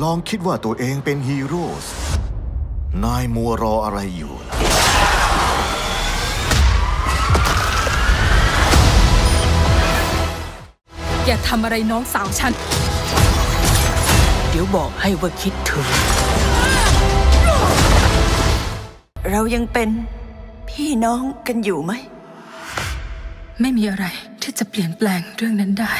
ลองคิดว่าตัวเองเป็นฮีโร่สินายมัวรออะไรอยู่ล่ะอย่าทำอะไรน้องสาวฉัน เดี๋ยวบอกให้ว่าคิดถึง เรายังเป็นพี่น้องกันอยู่ไหม ไม่มีอะไรที่จะเปลี่ยนแปลงเรื่องนั้นได้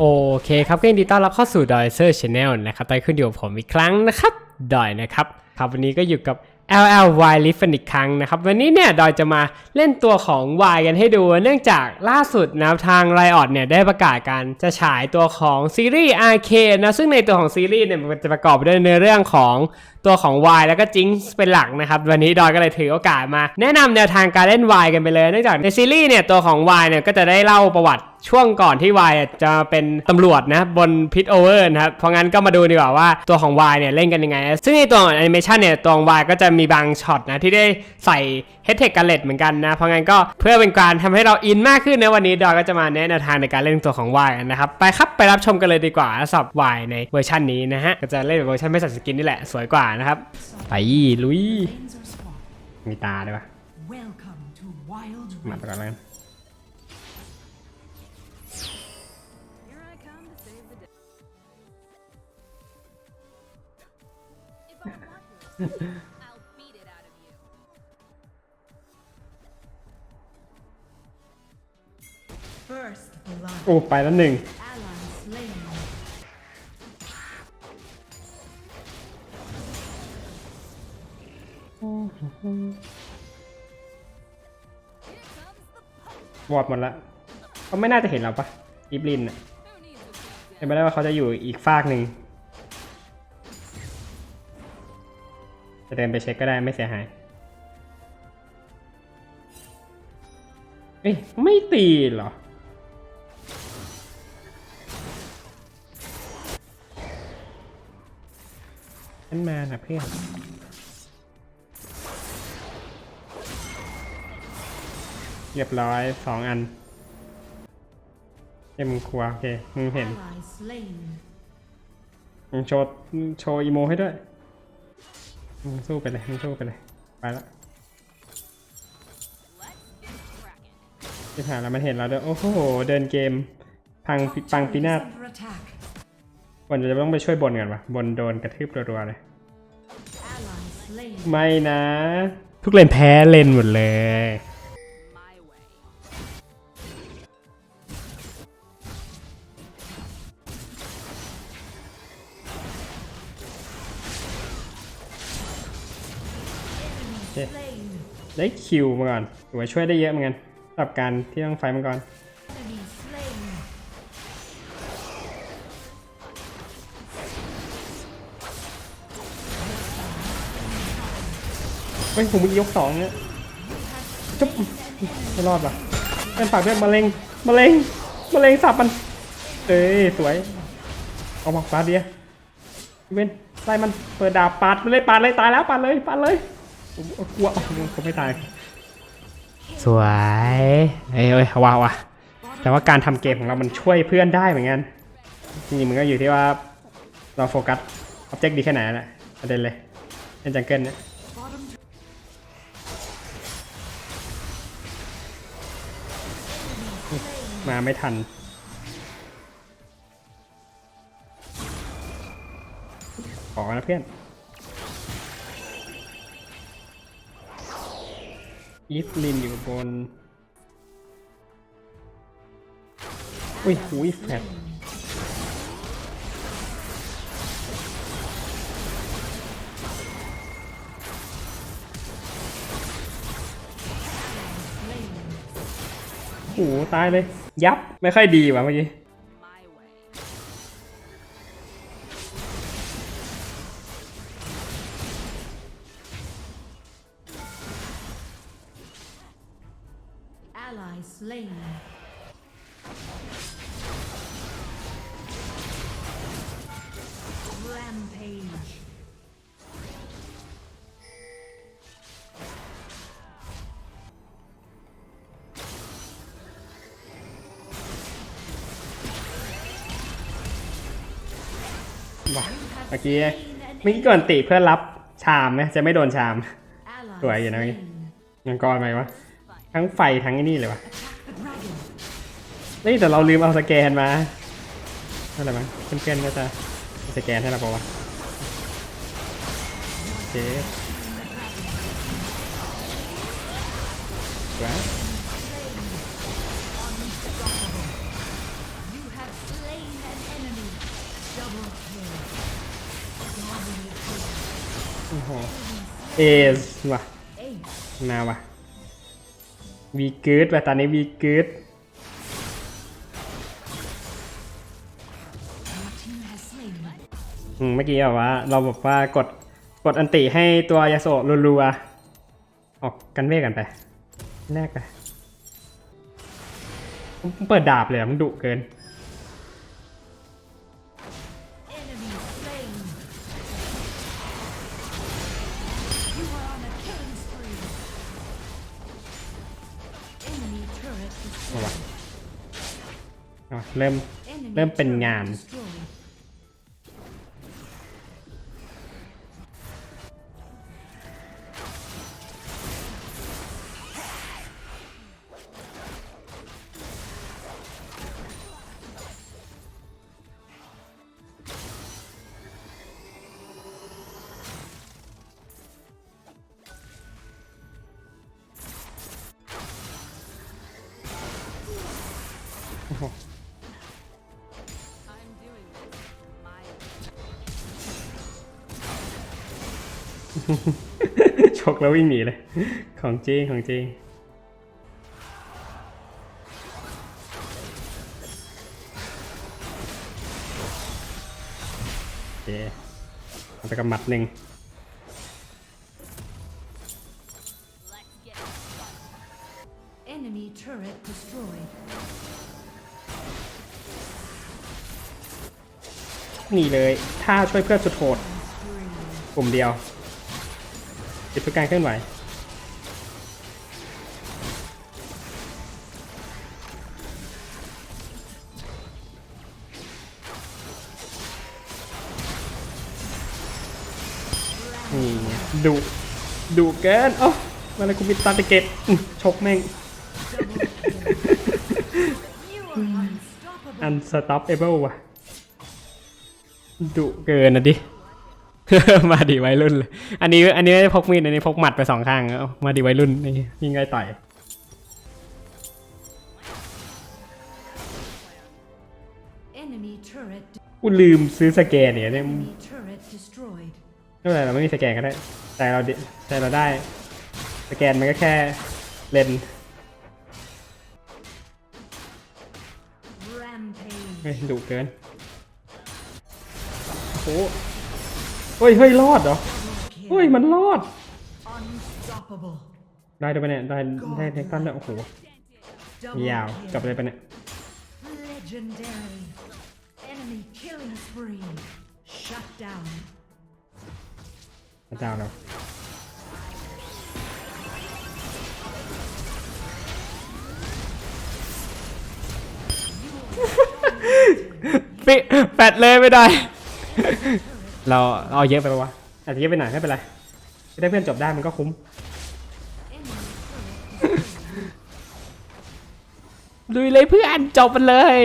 โอเคครับก็ยินดีต้อนรับเข้าสู่ดอยเซอร์ชาแนลนะครับตอนขึ้นอยู่กับผมอีกครั้งนะครับดอยนะครับ ครับวันนี้ก็อยู่กับ LLY l i f t อีกครั้งนะครับ วันนี้เนี่ยดอยจะมาเล่นตัวของ Y กันให้ดู เนื่องจากล่าสุดนะทาง Riot เนี่ยได้ประกาศการจะฉายตัวของซีรีส์ Arcane นะซึ่งในตัวของซีรีส์เนี่ยมันจะประกอบไปด้วยเนื้อเรื่องของตัวของ Y แล้วก็จิงเป็นหลักนะครับวันนี้ดอยก็เลยถือโอกาสมา แนะนำแนวทางการเล่น Y กันไปเลยเนื่องจากในซีรีส์เนี่ยตัวของ Y เนี่ยก็จะได้เล่าประวัติช่วงก่อนที่วายจะเป็นตำรวจนะบนพิทโอเวอร์นะครับ เพราะงั้นก็มาดูดีกว่าว่าตัวของวายเนี่ยเล่นกันยังไง ซึ่งในตัวแอนิเมชันเนี่ยตัวของวายก็จะมีบางช็อตนะที่ได้ใส่เฮดเทคกันเลตเหมือนกันนะ เพราะงั้นก็เพื่อเป็นการทำให้เราอินมากขึ้นในวันนี้ดอยก็จะมาแนะแนวทางในการเล่นตัวของวายนะครับ ไปครับไปรับชมกันเลยดีกว่าสำหรับวายในเวอร์ชันนี้นะฮะก็จะเล่นเวอร์ชันไม่ใส่สกินนี่แหละสวยกว่านะครับ ไปลุย มีตาด้วยปะ Welcome to Wild มาไปก่อนแล้วกัน I'll beat it out of you. First blood. โอ้ไปแล้วหนึ่ง วอดหมดละเขาไม่น่าจะเห็นเราปะอีฟลินอะเป็นไปได้ว่าเขาจะอยู่อีกฟากหนึ่งจะเดินไปเช็คก็ได้ไม่เสียหายเอ้ยไม่ตีเหรอ ฉันมานะเพื่อน รียบร้อยสองอันเอ็มครัวโอเคมึงเห็นมึงโชว์โชว์อีโมให้ด้วยมึงสู้ไปเลยมึงสู้ไปเลยไปละที่ผ่านแล้วมันเห็นเราด้วยโอ้โหเดินเกมพังปังปีนาศ Under attack. วันจะต้องไปช่วยบนกันวะบนโดนกระทืบรัวๆเลยไม่นะ ทุกเลนแพ้เลนหมดเลย ได้คิวมาก่อนถือว่าช่วยได้เยอะเหมือนกันสำหรับการที่ต้องไฟมังกร Enemy slain. เฮ้ยผมมียกสองเนี่ยจุ๊บไม่รอดว่ะเป็นปากเพื่อนมะเร็งมะเร็งมะเร็งสับมัน เอ้ยสวย เอาบอกปาดเดียเว้นไล่มัน เปิดดาบปาดเลยปาดเลยตายแล้วปาดเลยปาดเลย ผมกลัวผมไม่ตายสวยเอ้ยเอ้ยว้าวว่ะแต่ว่าการทำเกมของเรามันช่วยเพื่อนได้เหมือนกันจริงๆมันก็อยู่ที่ว่าเราโฟกัสออบเจกต์ดีแค่ไหนแหละประเด็นเลยเล่นจังเกิลเนี่ยมาไม่ทันขอนะเพื่อน อีฟลินอยู่บน อุ้ยอุ้ยแฟดโอ้ตายเลย ยับ ไม่ค่อยดีว่ะเมื่อกี้ ว่ะเมื่อกี้เมื่อกี้ก่อนติเพื่อรับชามนะจะไม่โดนชาม Ally สวยอยู่นะ slain. มังกรไหมวะทั้งไฟทั้งไอ้นี่เลยวะนี่แต่เราลืมเอาสแกนมาอะไรมั้งเพื่อนๆก็จะสแกนให้เราปะวะโอเคว้า เอสว่ะ Ace. มาว่ะวีกูดว่ะตอนนี้วีกูดเมื่อกี้แบบว่าเราบอกว่ากดกดอันติให้ตัวยาโซะรัวๆออกกันเวกันไปแรกไปมึงเปิดดาบเลยมึงดุเกิน เอาวะเอาเริ่ม เริ่มเป็นงาน ชกแล้ววิ่งหนีเลย ของจริงของจริงโอเคเอาไปกับหมัดหนึ่ง Let's get it started. Enemy turret destroyed. นี่เลย ถ้าช่วยเพื่อนสุดโหด Spree. กลุ่มเดียว ติดทุการเคลื่อนไหวนี่ดุดุเกินโอ้มาเลยกูมีตาตะเก็ตชกแม่ง unstoppable ว่ะดุเกินนะดิ มาดิวัยรุ่นเลยอันนี้ อันนี้ไม่ได้พกมีด อันนี้พกหมัดไปสองข้างเอามาดิวัยรุ่นนี่ยิงไงต่อย Enemy turret. กูลืมซื้อสแกนเนี่ยเนี่ย Enemy turret destroyed. ไม่เป็นไรเราไม่มีสแกนก็ได้ แต่เราดิแต่เราได้ สแกนมันก็แค่เลนส์ Rampage. เฮ้ยดุเกินโอ้โห เฮ้ยเฮ้ยรอดเหรอ Kill. เฮ้ยมันรอด Unstoppable. ได้ด้วยปะเนี่ยได้ได้เทคตันด้วยโอ้โห Double ยาว kill. จบเลยปะเนี่ย Legendary. Enemy killing spree. Shut down. พระเจ้าเราปิแปดเลยไม่ได้ เราเอาเยอะไปปะวะอาจจะเยอะไปหน่อยไม่เป็นไรไม่ได้เพื่อนจบได้มันก็คุ้ม Enemy turret ลุยเลยเพื่อนจบมันเลย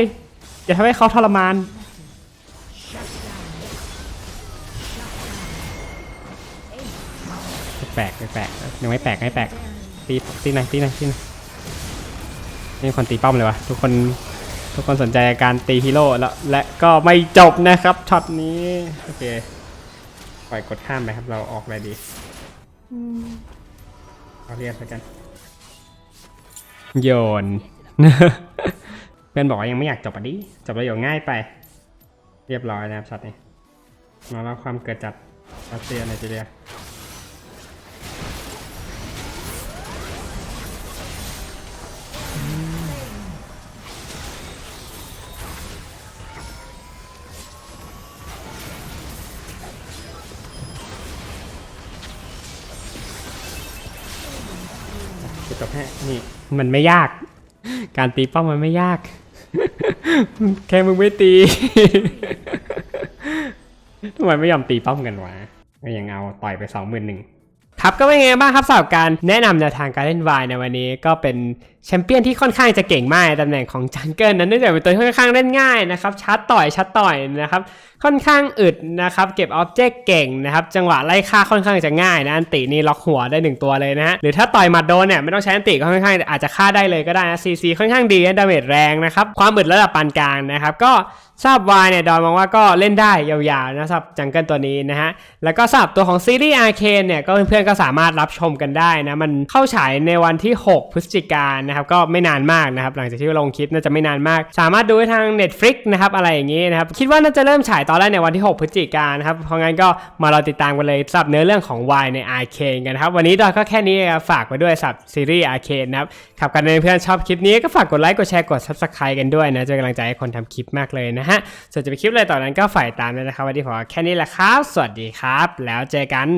อย่าทำให้เขาทรมานแปลกแปลกยังไม่แปลกไม่แปลกตีตีไหนตีไหนตีไหนนี่คนตีป้อมเลยวะทุกคนทุกคนสนใจการตีฮีโร่แล้วและก็ไม่จบนะครับช็อตนี้โอเคป ล่อยกดข้ามไปครับ เราออกอะไรดีเอาเรียกไปกัน โยน เพื่อนบอกว่ายังไม่อยากจบอะดิ จบประโยู่ง่ายไป เรียบร้อยนะครับช็อตนี้มาแล้วความเกิดจัดรัสเซียไนจีเรีย จะจบแค่นี่มันไม่ยาก การตีป้อมมันไม่ยาก แค่มึงไม่ตีทำไมไม่ยอมตีป้อมกันวะก็ยังเอาต่อยไปสองหมื่นหนึ่งครับก็เป็นไงบ้างครับสำหรับการแนะนำแนวทางการเล่นวายในวันนี้ก็เป็น แชมเปี้ยนที่ค่อนข้างจะเก่งมากตำแหน่งของจังเกิลนั้นเนื่องจากเป็นตัวค่อนข้างเล่นง่ายนะครับชัดต่อยชัดต่อยนะครับค่อนข้างอึดนะครับเก็บออบเจกต์เก่งนะครับจังหวะไล่ฆ่าค่อนข้างจะง่ายนะอันตินี่ล็อกหัวได้หนึ่งตัวเลยนะฮะหรือถ้าต่อยหมัดโดนเนี่ยไม่ต้องใช้อันติก็ค่อนข้างอาจจะฆ่าได้เลยก็ได้นะซีซีค่อนข้างดีดาเมจแรงนะครับความอึดระดับปานกลางนะครับก็ทราบวายเนี่ยดอนมองว่าก็เล่นได้ยาวๆนะสำหรับจังเกิลตัวนี้นะฮะแล้วก็สำหรับตัวของซีรีส์อาร์เคนเนี่ยก็เพื่อนๆก็สามารถรับชมกันได้นะมันเข้าฉายในวันที่ 6 พฤศจิกายนนะครับก็ไม่นานมากนะครับหลังจากที่ลงคลิปน่าจะไม่นานมาก สามารถดูทาง Netflix นะครับอะไรอย่างนี้นะครับคิดว่าน่าจะเริ่มฉายตอนแรกในวันที่ 6 พฤศจิกายนครับเพราะงั้นก็มารอติดตามกันเลยสำหรับเนื้อเรื่องของ Y ใน a r c a n e กันครับวันนี้ดอยก็แค่นี้ครับฝากไว้ด้วยสับซีรีส์ a r c a n e นะครับขับกันเพื่อนชอบคลิปนี้ก็ฝากกดไลค์กดแชร์กด Subscribe กันด้วยนะจะกำลังใจให้คนทำคลิปมากเลยนะฮะส่วนจะไปคลิปอะไรต่อนั้นก็ฝ่ายตามด้วยนะครับวันนี้ผมแค่นี้แหละครับ สวัสดีครับ แล้วเจอกัน